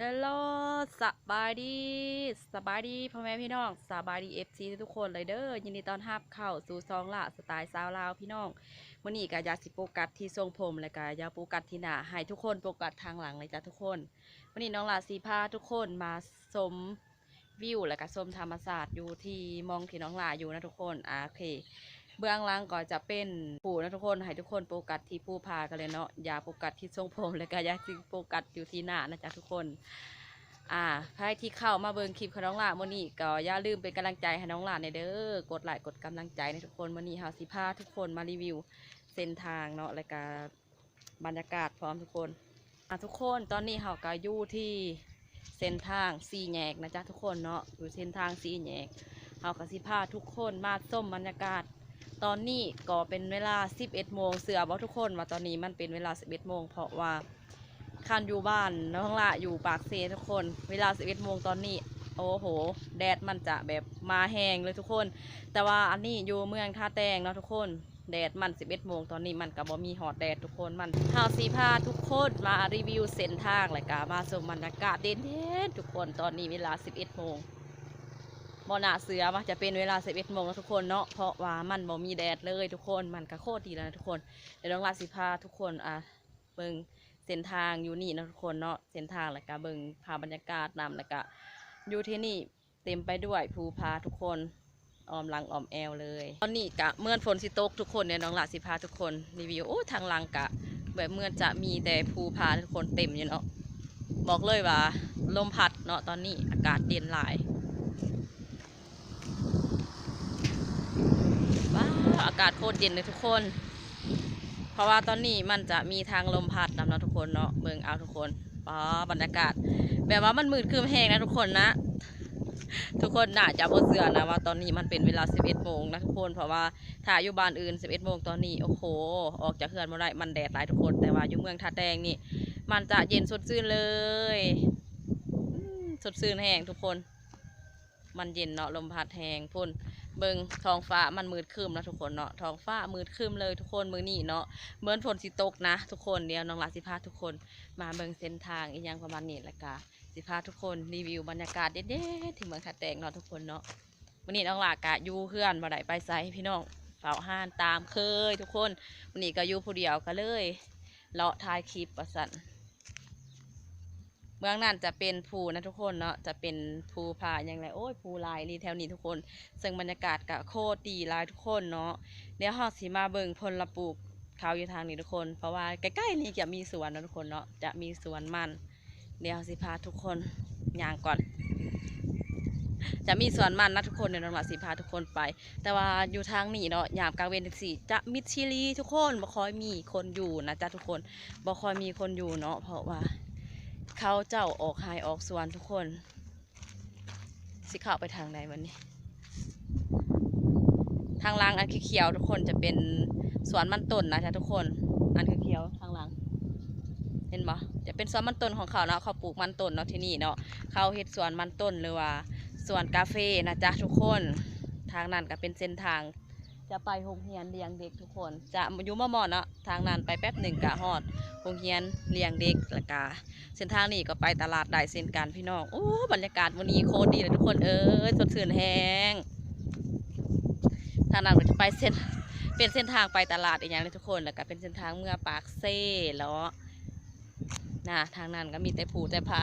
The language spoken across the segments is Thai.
เฮลโลสบายดีสบายดีพ่อแม่พี่น้องสบายดีเอฟซีทุกคนเลยเด้อยินดีต้อนรับเข้าสู่ซองละสไตล์สาวลาวพี่น้องวันนี้ก็อยาสิโฟกัสที่ทรงผมและก็อยาโฟกัสที่หน้าให้ทุกคนโฟกัสทางหลังเลยจ้ะทุกคนวันนี้น้องลาสีพาทุกคนมาชมวิวและก็ชมธรรมศาสตร์อยู่ที่มองที่น้องลาอยู่นะทุกคนอ่าโอเค เบื้องล่างก็จะเป็นผู้นะทุกคนให้ทุกคนโฟกัสที่ผู้พากันเลยเนาะอย่าโฟกัสที่ทรงผมแล้วก็อย่าโฟกัสอยู่ที่หน้านะจ๊ะทุกคนอ่าใครที่เข้ามาเบิ่งคลิปของน้องหลานมื้อนี้ก็อย่าลืมเป็นกำลังใจให้น้องหลานในเด้อกดไลค์กดกำลังใจในทุกคนโมนี้เฮาสิพาทุกคนมารีวิวเส้นทางเนาะแล้วก็บรรยากาศพร้อมทุกคนอะทุกคนตอนนี้เฮาก็อยู่ที่เส้นทางสี่แยกนะจ๊ะทุกคนเนาะอยู่เส้นทางสี่แยกเฮาก็สิพาทุกคนมาส้มบรรยากาศ ตอนนี้ก็เป็นเวลา 11โมงเสือบอกทุกคนว่าตอนนี้มันเป็นเวลา 11โมงเพราะว่าคันอยู่บ้านน้องละอยู่ปากเซทุกคน เวลา 11โมงตอนนี้ โอ้โห แดดมันจะแบบมาแห้งเลยทุกคน แต่ว่าอันนี้อยู่เมืองท่าแตงเนาะทุกคนแดดมัน 11โมงตอนนี้มันก็บ่มีหอดแดดทุกคนมันเฮาสีพาทุกคนมารีวิวเส้นทางและก็มาชมบรรยากาศเด่นๆทุกคนตอนนี้เวลา 11โมง บอนาเสือมาจะเป็นเวลา11โมงแล้วทุกคนเนาะเพราะว่ามันบ่มีแดดเลยทุกคนมันก็โคตรดีแล้วนะทุกคนเดี๋ยวน้องลาสิพาทุกคนอะเบิ่งเส้นทางอยู่นี่นะทุกคนเนาะเส้นทางแล้วก็เบิ่งพาบรรยากาศนำแล้วก็อยู่ที่นี่เต็มไปด้วยภูพาทุกคนออมหลังออมแอวเลยตอนนี้กะเมื่อนฝนสิตกทุกคนเนี่ยน้องลาสิพาทุกคนรีวิวโอ้ทางหลังกะ แบบเมื่อนจะมีแต่ภูพาทุกคนเต็มอยู่เนาะบอกเลยว่าลมพัดเนาะตอนนี้อากาศเย็นหลาย ว้าว อากาศโคตรเย็นเลยทุกคน เพราะว่าตอนนี้มันจะมีทางลมพัดนำเนาะทุกคนเนาะเมืองเอาทุกคนอ๋อบรรยากาศ แบบว่ามันมืดครึ้มแห้งนะทุกคนนะทุกคนน่าจะบ่เสือนะว่าตอนนี้มันเป็นเวลา 11โมงนะทุกคนเพราะว่าถ้าอยู่บ้านอื่น 11โมงตอนนี้โอ้โห ออกจากเฮือนมาได้มันแดดหลายทุกคนแต่ว่าอยู่เมืองท่าแดงนี่ มันจะเย็นสดชื่นเลยสดชื่นแห้งทุกคน มันเย็นเนาะลมพัดแห้งพ่น เบิงท้องฟ้ามันมืดครึมนะทุกคนเนาะท้องฟ้ามืดครึมเลยทุกคนมือนี่เนาะเหมือนฝนสิตกนะ ทุกคนเดี๋ยวน้องลาสิพาทุกคนมาเบิงเส้นทางอีกอย่างประมาณนี้ละกะสิพาทุกคนรีวิวบรรยากาศเด็ดๆที่เมืองขัดแตงเนาะทุกคนเนาะวันนี้น้องหลากะอยู่เพื่อนมาได้ไปไซพี่น้องเฝ้าห้านตามเคย ทุกคนวันนี้ก็อยู่ผู้เดียวก็เลยเลาะถ่ายคลิปประสัน เมืองนั่นจะเป็นภูนะทุกคนเนาะจะเป็นภูผาอย่างไรโอ้ยภูลายรีแถวนี้ทุกคน ซึ่งบรรยากาศก็โคตรดีลายทุกคนเนาะเดี๋ยวเฮาสิมาเบิงพลละปลูกเขาอยู่ทางนี้ทุกคน เพราะว่าใกล้ๆนี่จะมีสวนนะทุกคนเนาะจะมีสวนมัน เดี๋ยวสิพาทุกคนย่างก่อน จะมีสวนมันนะทุกคนเดี๋ยวน้องหลาสิพาทุกคนไป แต่ว่าอยู่ทางนี้เนาะยามกลางเวรจังสี่จะมิดชิลีทุกคนบ่คอยมีคนอยู่นะจ๊ะทุกคนบ่คอยมีคนอยู่เนาะเพราะว่า เขาเจ้าออกหายออกสวนทุกคน สิเข้าไปทางไหนวันนี้ ทางหลังอันเขียวทุกคนจะเป็นสวนมันต้นนะจ๊ะทุกคน อันเขียวทางหลังเห็นปะจะเป็นสวนมันต้นของเขาเนาะเขาปลูกมันต้นเนาะที่นี่เนาะเขาเฮ็ดสวนมันต้นหรือว่าสวนกาแฟนะจ๊ะทุกคน ทางนั้นก็เป็นเส้นทาง จะไปโรงเรียนเลี้ยงเด็กทุกคน จะอยู่มอมอเนาะทางนั้นไปแป๊บหนึ่งกะฮอดโรงเรียนเลี้ยงเด็กและกาเส้นทางนี้ก็ไปตลาดได้เส้นกันพี่น้องโอ้บรรยากาศวันนี้โคตรดีเลยทุกคนเอ้ยสดชื่นแห้งทางนั้นก็จะไปเส้นเป็นเส้นทางไปตลาดอีกอย่างเลยทุกคนแล้วก็เป็นเส้นทางเมื่อปากเซ่แล้ว นะทางนั้นก็มีแต่ภูแต่พา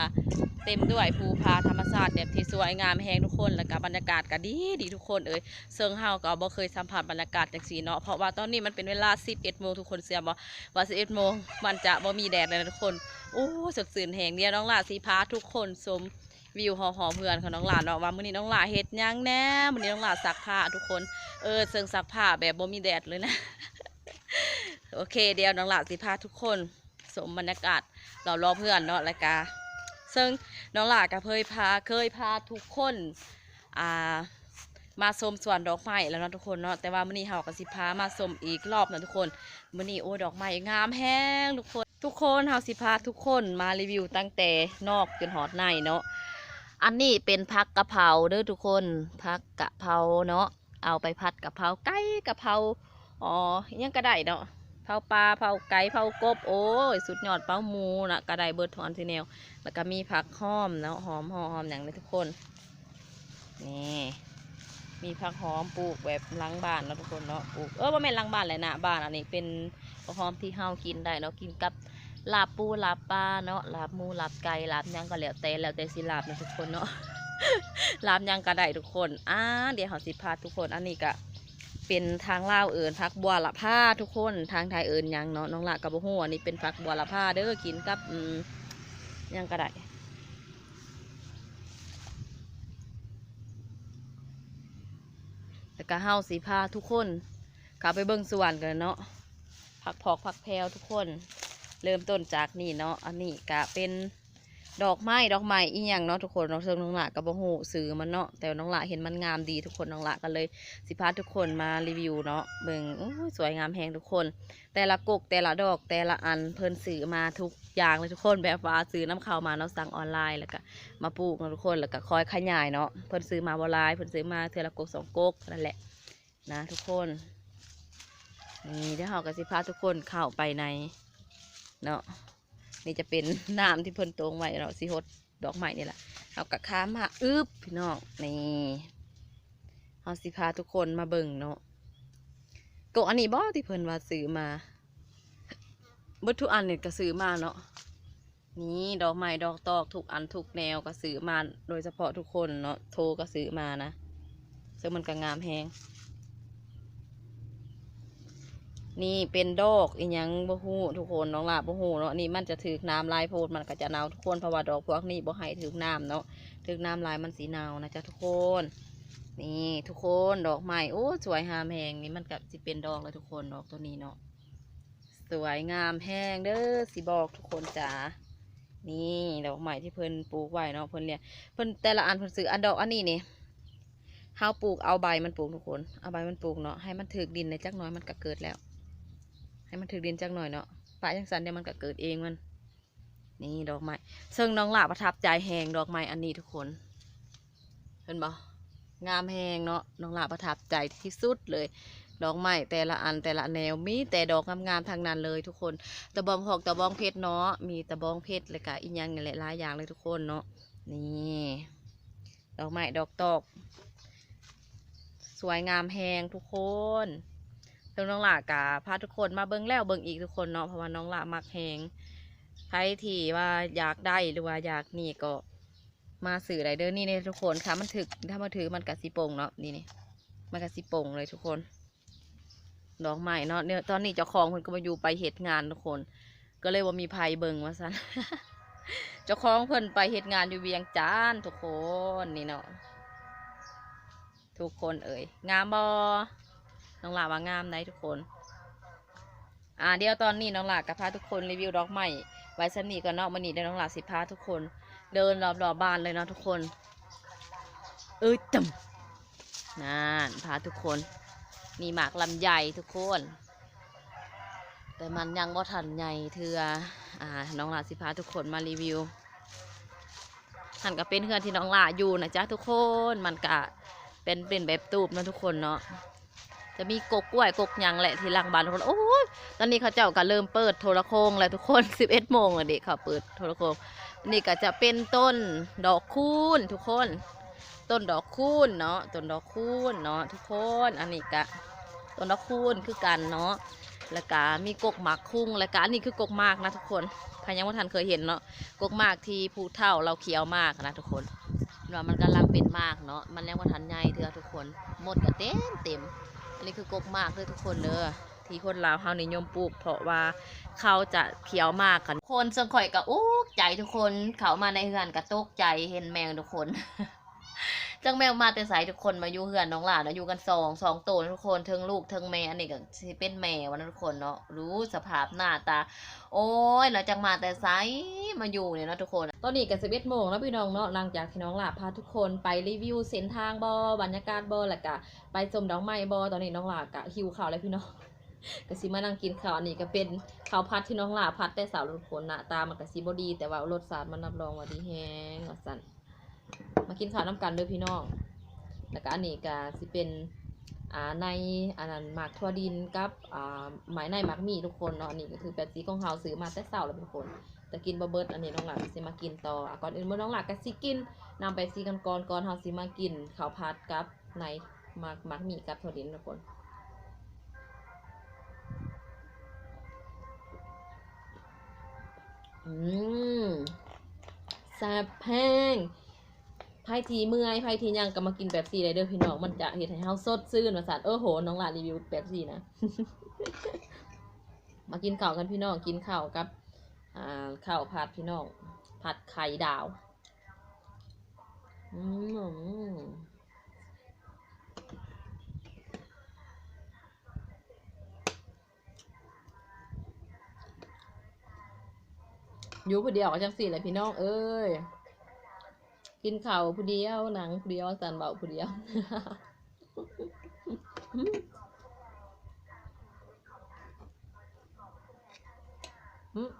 เต็มด้วยภูพาธรรมชาติแบบที่สวยงามแห้งทุกคนแล้วก็บรรยากาศก็ดีดีทุกคนเอ้ยเซิงเฮาก็บ่เคยสัมผัสบรรยากาศจังสีเนาะเพราะว่าตอนนี้มันเป็นเวลา 11โมงทุกคนเสียบ่ว่า11โมงมันจะบ่มีแดดเลยนะทุกคนโอ้สดสื่นแห้งเดียน้องหลาสีพาทุกคนชมวิวหอหอเพื่อนของน้องหลาเนาะว่ามื้อนี้น้องหลาเฮ็ดยังแน่มื้อนี้น้องหลาซักผ้าทุกคนเออเซิงซักผ้าแบบบ่มีแดดเลยนะโอเค เดี๋ยวน้องหลาสิพาทุกคนสมบรรยากาศ เรารอเพื่อนเนาะแล้วกาซึ่งน้องหลาก็เคยพาเคยพาทุกคนอ่ามาชมสวนดอกไม้แล้วเนาะทุกคนเนาะแต่ว่ามื้อนี้เฮาก็สิพามาชมอีกรอบเนาะทุกคนมื่อนี้โอ้ดอกไม้งามแห้งทุกคน ทุกคนเฮาสิพาทุกคนมารีวิวตั้งแต่นอกจนหอดในเนาะอันนี้เป็นพักกะเพราเด้อทุกคนพักกะเพราเนาะเอาไปผัดกะเพราไก่กะเพราอ๋อยังก็ได้เนาะ เผาปลาเผาไก่เผากบ โอ้ย สุดยอดเผาหมูนะกระไดเบิร์ดทอนทีแนวแล้วก็มีผักหอมเนาะหอมหอมอย่างนี้ทุกคนนี่มีผักหอมปลูกแบบหล้างบ้านเนาะทุกคนเนาะปลูกเออว่าแม่หล้างบ้านเลยนะบ้านอันนี้เป็นผักหอมที่เฮากินได้เนาะกินกับลาบปูลาบปลาเนาะลาบหมูลาบไก่ลาบหยังก็แล้วแต่แล้วแต่สิลาบนะทุกคนเนาะลาบหยังก็ได้ทุกคนอ่าเดี๋ยวเขาสิพาทุกคนอันนี้ก็ เป็นทางลาวเอิญพักบัวละผ้าทุกคนทางไทยเอิญยังเนาะน้องละกับบ่ฮู้อันนี้เป็นพักบัวละผ้าเด้อกินกับยังก็ไดแล้วก็เฮาสีพาทุกคนเข้าไปเบิ่งสวนกันเนาะผักพอกผักแพรวทุกคน เริ่มต้นจากนี่เนาะอันนี้ก็เป็น ดอกไม้ดอกไม้อีหยังเนาะทุกคนน้องเชิงน้องหละกับบ่ฮู้ซื้อมันเนาะแต่ว่าน้องหละเห็นมันงามดีทุกคนน้องหละก็เลยสิพาทุกคนมารีวิวเนาะเบิ่งโอ้ยสวยงามแฮงทุกคน แต่ละกกแต่ละดอกแต่ละอันเพิ่นซื้อมาทุกอย่างเลยทุกคนแบบว่าซื้อน้ำเข้าวมาเนาะสั่งออนไลน์แล้วก็มาปลูกเนาะทุกคนแล้วก็คอยขยายเนาะเพิ่นซื้อมาบ่หลายเพิ่นซื้อมาเทื่อละกกสองกกนั่นแหละนะทุกคนนี่เดี๋ยวเราก็สิพาทุกคนเข้าไปในเนาะ นี่จะเป็นน้ำที่เพิ่นตรงไว้เราสิฮดดอกไม้นี่แหละเอากระค้ามาอึบพี่น้องนี่เราสิพาทุกคนมาเบิ่งเนาะกอันนี้บ่ที่เพิ่นว่าซื้อมาบทุกอันเนี่ยก็ซื้อมาเนาะนี่ดอกไม้ดอกตอกทุกอันทุกแนวก็ซื้อมาโดยเฉพาะทุกคนเนาะโทรก็ซื้อมานะซึ่งมันก็งามแฮง นี่เป็นดอกอีหยังบ่ฮู้ทุกคนน้องลาบ่ฮู้เนาะนี่มันจะถึกน้ำลายโพดมันก็จะเน่าทุกคนเพราะว่าดอกพวกนี้บ่ให้ถึกน้ำเนาะถึกน้ำลายมันสีเน่านะจ๊ะทุกคน นี่ทุกคนดอกไม้โอ้สวยงามแฮงนี่มันก็สิเป็นดอกเลยทุกคนดอกตัวนี้เนาะสวยงามแฮงเด้อสิบอกทุกคนจ๋านี่ดอกไม้ที่เพิ่นปลูกไว้เนาะเพิ่นเนี่ยเพิ่นแต่ละอันเพิ่นซื้ออันดอกอันนี้นี่เฮาปลูกเอาใบมันปลูกทุกคนเอาใบมันปลูกเนาะให้มันถึกดินในจักน่อยมันก็เกิดแล้ว ให้มันถึกดินจักหน่อยเนาะปลาจังสันเดี๋ยวมันก็เกิดเองมัน นี่ดอกไม้ซึ่งน้องหลาประทับใจแหงดอกไม้อันนี้ทุกคนเห็นบ่งามแหงเนาะน้องหลาประทับใจที่สุดเลย ดอกไม้แต่ละอันแต่ละแนวมีแต่ดอกงามๆทางนั้นเลยทุกคนตะบองหอกตะบองเพชรเนาะมีตะบองเพชรเลยกะอีกอย่างนี่แหละหลายอย่างเลยทุกคนเนาะนี่ดอกไม้ดอกตอก สวยงามแหงทุกคน เพิ่งน้องหลากาพาทุกคนมาเบิ้งแล้วเบิ้งอีกทุกคนเนาะเพราะว่าน้องหลามักแหงใครที่ว่าอยากได้หรือว่าอยากนี่ก็มาสื่อไรเดอร์นี่เนี่ยทุกคนค่ะมันถึกถ้ามาถือมันกะสิโป่งเนาะนี่นี่มันกะสิโป่งเลยทุกคนดอกไม้เนาะเนี่ยตอนนี้เจ้าของเพิ่นก็มาอยู่ไปเหตุงานทุกคน ก็เลยว่ามีภัยเบิ่งว่าซั่นเจ้าของเพิ่นไปเหตุงานอยู่เวียงจันทุกคนนี่เนาะทุกคนเอ่ยงามบอ น้องหลาว่างามได้ทุกคน อ่าเดี๋ยวตอนนี้น้องหลากับพาทุกคนรีวิวดอกไม้ไว้สนีก่อนเนาะมันนี่เดี๋ยวน้องหลาสิพาทุกคน เดินรอบๆบบ้านเลยเนาะทุกคน เอ้ยตึมนั่นพาทุกคนนี่หมากลำใหญ่ทุกคน แต่มันยังบ่ทันใหญ่เถืออ่าน้องหลาสิพาทุกคนมารีวิวหันก็เป็นเพื่อนที่น้องหลาอยู่นะจ๊ะทุกคนมันกะเป็นเป็นแบบตูบนะทุกคนเนาะ จะมีกกกล้วยกกยังแหละที่หลังบ้านทุกคนโอ้ยตอนนี้เขาเจ้าก็เริ่มเปิดโทรโคงแล้วทุกคน 11โมงแล้วเด็กเขาเปิดโทรโคงนี่ก็จะเป็นต้นดอกคูณทุกคน ต้นดอกคูณเนาะต้นดอกคูณเนาะทุกคนอันนี้ก็ต้นดอกคูณคือกันเนาะแล้วก็มีกกหมากคุ้งแล้วก็อันนี้คือกกมากนะทุกคนพายังว่าทันเคยเห็นเนาะกกมากที่ผู้เฒ่าเราเคี้ยวมากนะทุกคนว่ามันกำลังเป็นมากเนาะมันยังว่าทันใหญ่เถื่อทุกคนหมดก็เต็มเต็ม อันนี้คือกกมากเลยทุกคนเลยที่คนลาวเฮานิยมปลูก เพราะว่าเขาจะเขียวมากกันคนส่วนข่อยก็อู้ใจทุกคนเขามาในเฮือนก็ตกใจเห็นแมงทุกคน จังแมวมาแต่สายทุกคนมาอยู่เฮือนน้องหลานเนะอยู่กันสองสองตัวนะทุกคนเทิงลูกเทิงแม่อันนี้ก็สิเป็นแม่วันนะทุกคนเนาะรู้สภาพหน้าตา โอ้ยเราจังมาแต่ไซมาอยู่เนี่ยนะทุกคน ตอนนี้กันสิบเอ็ดโมงแล้วพี่น้องเนาะหลังจากที่น้องหลาพาทุกคนไปรีวิวเส้นทางบอบรรยากาศบอแล้วก็ไปชมดอกไม้บอตอนนี้น้องหลากะหิวข้าวแล้วพี่น้องก็สิมานั่งกินข้าวอันนี้ก็เป็นข้าวพัดที่น้องหลาพัดแต่สาวทุกคนหน้าตามันก็สิบดี แต่ว่ารสชาติมันรับรองว่าดีแฮงว่าสั่น มากินข้าวน้ำกันเด้อพี่น้อง แล้วก็อันนี้ก็สิเป็นอ่าในอันนั้นหมักทั่วดินกับอ่าหมายในหมักมีทุกคนเนาะอันนี่ก็คือแปดสีของเฮาซื้อมาแต่เช้าแล้วทุกคนแต่กินบ่เบิดอันนี้น้องหลานสิมากินต่ออะก่อนอื่นบ่น้องหลานก็สิกินนำไปซีกันก่อนก่อนเฮาสิมากินข้าวผัดกับในหมักหมักมีกับทั่วดินทุกคนอืมแซ่บแพง ไผทีเมื่อยไผทียังก็มากินแบบซี่ได้เด้อพี่น้องมันจะเฮ็ดให้เฮาสดชื่นว่าซั่นเออโหน้องหลานรีวิวแบบซี่นะ มากินข้าวกันพี่น้องกินข้าวกับอ่าข้าวผัดพี่น้องผัดไข่ดาวอืมอยู่ผู้เดียวก็จังสี่แหละพี่น้องเอ้ย กินข้าวผู้เดียวหนังผู้เดียวสันเบาผู้เดียวอืม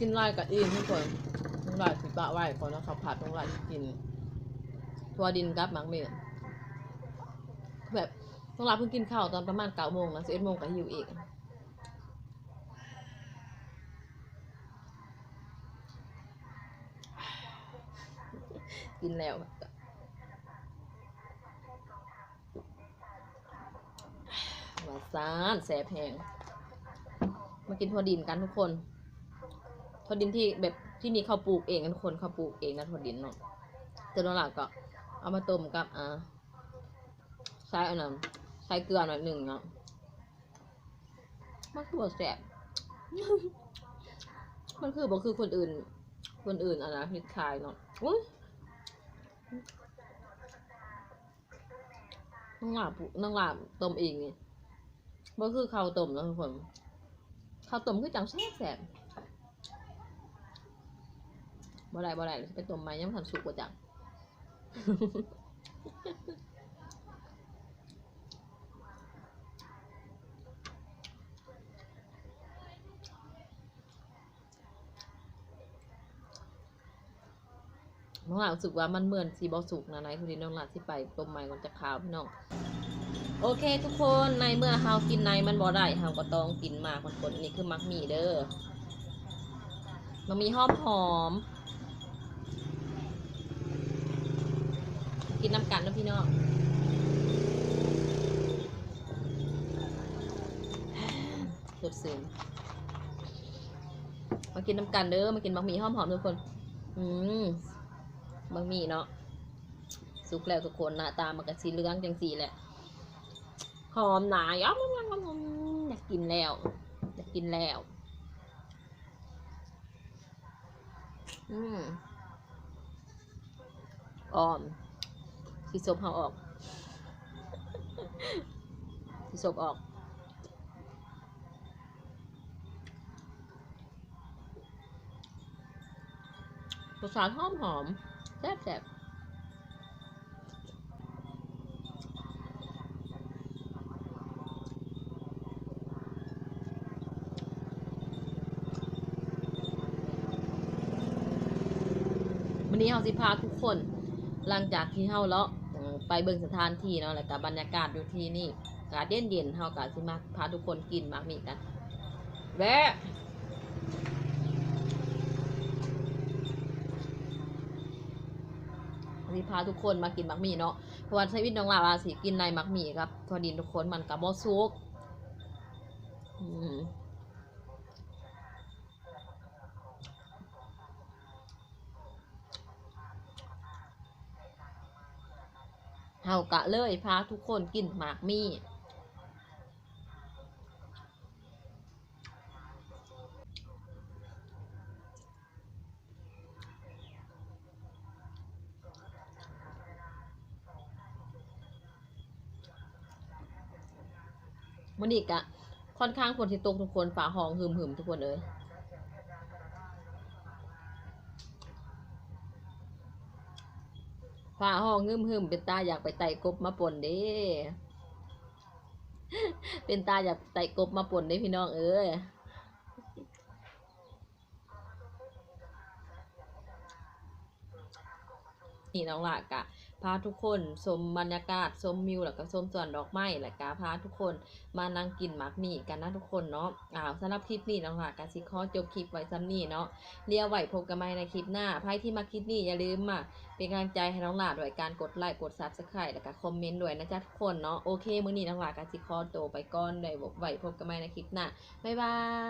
กินไล่กับอิ่มทุกคนน้องหลายสิบะไหวก่อนนะข้าวผัดน้องหลายกินทัวดินกับหมักเมนแบบน้องหลายเพิ่งกินข้าวตอนประมาณเก้าโมงนะสิบเอ็ดโมงก็หิวอีกกินแล้วหวานซานแสบแหงมากินทัวดินกันทุกคน วดินที่แบบที่นี่เขาปลูกเองกันทุกคนเขาปลูกเองนะทั่วดินเนาะเจนหลักก็ เอามาต้มกับอ่าใช้อันนั้นใช้เกลือหน่อยหนึ่งเนาะมันคือบ่แสบมันคือบอกคือคนอื่น คนอื่นอะนะที่ขายเนาะอุ้ยน้องหลาบน้องหลาบต้มเองนี่บ่คือข้าวต้มแล้วทุกคนข้าวต้มคือจังแซ่บแซ่บ บ่ได้บ่ได้ไปต้มใหม่ยังทันสุกกว่าจังน้องหลานรู้สึกว่ามันเหมือนสีบอสุกนะนายทุเรียนน้องหลานที่ไปต้มใหม่ก่อนจะขาวพี่น้องโอเค ทุกคนในเมื่อเฮากินในมันบ่ได้เฮาก็ต้องกินหมากคนนๆอันนี้คือมักมีเด้อมันมีหอมหอม กินน้ำกันนะพี่น้องสดซื่นมากินน้ำกันเด้อมากินมักหมี่หอมหอมๆทุกคน อืมบะหมี่เนาะสุกแล้วทุกคนหน้าตามันก็สีเหลืองจังสีแหละหอมหนาย้อมอยากกินแล้ว อยากกินแล้ว อืมอ่อม สีสบเขาออกสีสบออกรสชาติหอมหอมแซ่บแซ่บวันนี้เราสิพาทุกคน หลังจากที่เฮาเลาะอืม ไปเบิ่งสถานที่เนาะแล้วก็บรรยากาศอยู่ที่นี่อากาศเย็นเย็นๆเฮาก็สิมาพาทุกคนกินมากหมีกันแวะสิพาทุกคนมากินมักมี่เนาะเพราะว่าชีวิตน้องลาวาสิกินในมักมี่ครับทอดินทุกคนมันกับบ่ซุก เฮากะเลยพาทุกคนกินหมากมี่มันอีกอะค่อนข้างฝนที่ตกทุกคนฝาห้องหืมหืมทุกคนเลย ผ้าห้องหึมๆเป็นตาอยากไปไต่กบมาป่นเด้เป็นตาอยากไต่กบมาป่นเด้พี่น้องเอ้ยนี่น้องหลักะ พาทุกคนชมบรรยากาศชมมิวแล้วก็ชมสวนดอกไม้แล้วก็พาทุกคนมานั่งกินหมักหมี่กันนะทุกคนเนาะอ้าวสำหรับคลิปนี้น้องหลากะสิขอจบคลิปไว้ซ้ำนี้เนาะเรียวไหวพบกันใหม่ในคลิปหน้าใครที่มาคลิปนี้อย่าลืมมาเป็นกำลังใจให้น้องหลาด้วยการกดไลค์กดซับสไครต์แล้วก็คอมเมนต์ด้วยนะจ๊ะทุกคนเนาะโอเคมื้อนี้น้องหลากะสิขอตัวไปก่อนเลยไหวพบกันใหม่ในคลิปหน้าบ๊ายบาย